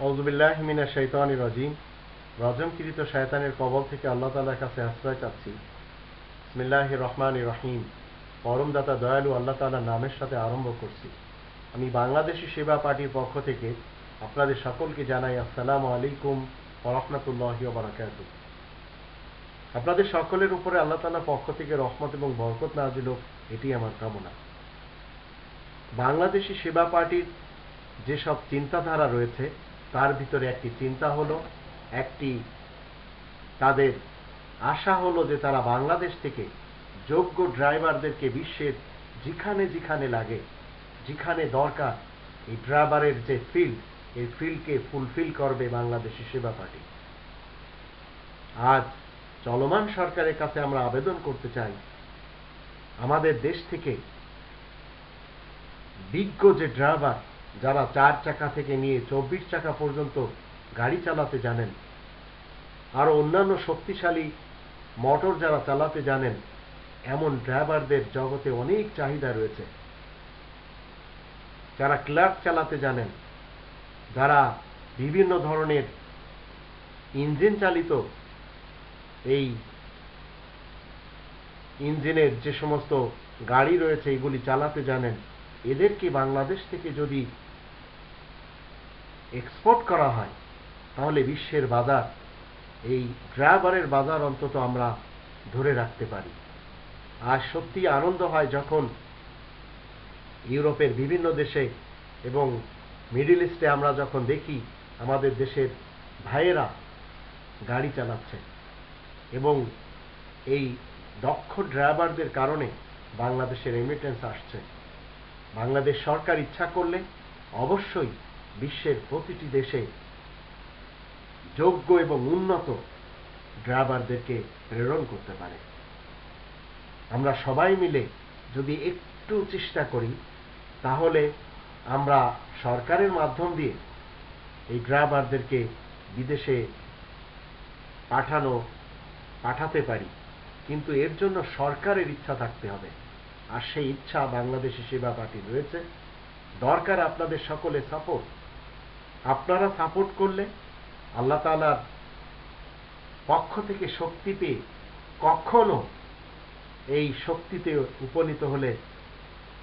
অজুবিল্লাহ মিনা শৈতানি রাজিম। রজমকৃত শয়তানের কবল থেকে আল্লাহ তালার কাছে আশ্রয় চাচ্ছি। ইসমিল্লাহ রহমান রহিম। পরমদাতা দয়ালু আল্লাহ তালার নামের সাথে আরম্ভ করছি। আমি বাংলাদেশি সেবা পার্টির পক্ষ থেকে আপনাদের সকলকে জানাই আসসালামু আলাইকুম রহমতুল্লাহ বারাকাত আপনাদের সকলের উপরে আল্লাহ তালার পক্ষ থেকে রহমত এবং বরকত নাজিল হোক, এটি আমার কামনা। বাংলাদেশি সেবা পার্টির যেসব চিন্তাধারা রয়েছে তার ভিতরে একটি চিন্তা হলো, একটি তাদের আশা হলো যে তারা বাংলাদেশ থেকে যোগ্য ড্রাইভারদেরকে বিশ্বের যেখানে যেখানে লাগে, যেখানে দরকার, এই ড্রাইভারের যে ফিল্ড এই ফিল্ডকে ফুলফিল করবে বাংলাদেশি সেবা পার্টি। আজ চলমান সরকারের কাছে আমরা আবেদন করতে চাই, আমাদের দেশ থেকে বিজ্ঞ যে ড্রাইভার যারা চার চাকা থেকে নিয়ে চব্বিশ চাকা পর্যন্ত গাড়ি চালাতে জানেন, আর অন্যান্য শক্তিশালী মোটর যারা চালাতে জানেন, এমন ড্রাইভারদের জগতে অনেক চাহিদা রয়েছে। যারা ক্লার্ক চালাতে জানেন, যারা বিভিন্ন ধরনের ইঞ্জিন চালিত, এই ইঞ্জিনের যে সমস্ত গাড়ি রয়েছে, এগুলি চালাতে জানেন, এদেরকে বাংলাদেশ থেকে যদি এক্সপোর্ট করা হয়, তাহলে বিশ্বের বাজার, এই ড্রাইভারের বাজার অন্তত আমরা ধরে রাখতে পারি। আর সত্যি আনন্দ হয় যখন ইউরোপের বিভিন্ন দেশে এবং মিডিল ইস্টে আমরা যখন দেখি, আমাদের দেশের ভাইয়েরা গাড়ি চালাচ্ছে এবং এই দক্ষ ড্রাইভারদের কারণে বাংলাদেশের রেমিটেন্স আসছে। বাংলাদেশ সরকার ইচ্ছা করলে অবশ্যই বিশ্বের প্রতিটি দেশে যোগ্য এবং উন্নত ড্রাইভারদেরকে প্রেরণ করতে পারে। আমরা সবাই মিলে যদি একটু চেষ্টা করি, তাহলে আমরা সরকারের মাধ্যম দিয়ে এই ড্রাইভারদেরকে বিদেশে পাঠানো, পাঠাতে পারি। কিন্তু এর জন্য সরকারের ইচ্ছা থাকতে হবে। আর সেই ইচ্ছা বাংলাদেশি সেবা পার্টি রয়েছে। দরকার আপনাদের সকলে সাপোর্ট আপনারা সাপোর্ট করলে আল্লাহ তালার পক্ষ থেকে শক্তি পেয়ে কখনো এই শক্তিতে উপনীত হলে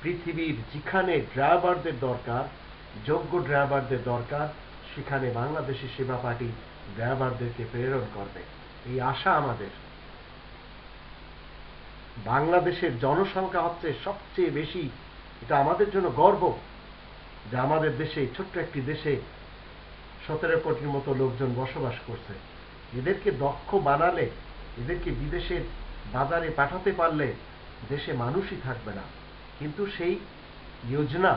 পৃথিবীর যেখানে ড্রাইভারদের দরকার, যোগ্য ড্রাইভারদের দরকার, সেখানে বাংলাদেশি সেবা পার্টি ড্রাইভারদেরকে প্রেরণ করবে। এই আশা আমাদের। বাংলাদেশের জনসংখ্যা হচ্ছে সবচেয়ে বেশি। এটা আমাদের জন্য গর্ব যে আমাদের দেশে, ছোট্ট একটি দেশে সতেরো কোটির মতো লোকজন বসবাস করছে। এদেরকে দক্ষ বানালে, এদেরকে বিদেশের বাজারে পাঠাতে পারলে দেশে মানুষই থাকবে না। কিন্তু সেই যোজনা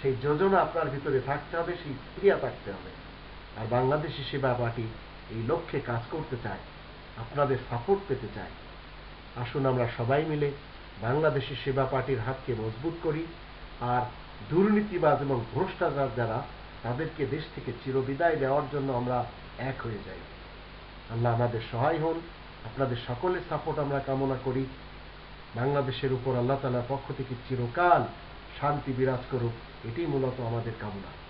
সেই যোজনা আপনার ভিতরে থাকতে হবে, সেই ক্রিয়া থাকতে হবে। আর বাংলাদেশি সেবা পার্টি এই লক্ষ্যে কাজ করতে চায়, আপনাদের সাপোর্ট পেতে চায়। আসুন আমরা সবাই মিলে বাংলাদেশি সেবা পার্টির হাতকে মজবুত করি, আর দুর্নীতিবাজ এবং ভ্রষ্টাচার যারা তাদেরকে দেশ থেকে চিরবিদায় দেওয়ার জন্য আমরা এক হয়ে যাই। আল্লাহ আমাদের সহায় হন। আপনাদের সকলের সাপোর্ট আমরা কামনা করি। বাংলাদেশের উপর আল্লাহ তালার পক্ষ থেকে চিরকাল শান্তি বিরাজ করুক। এটি মূলত আমাদের কামনা।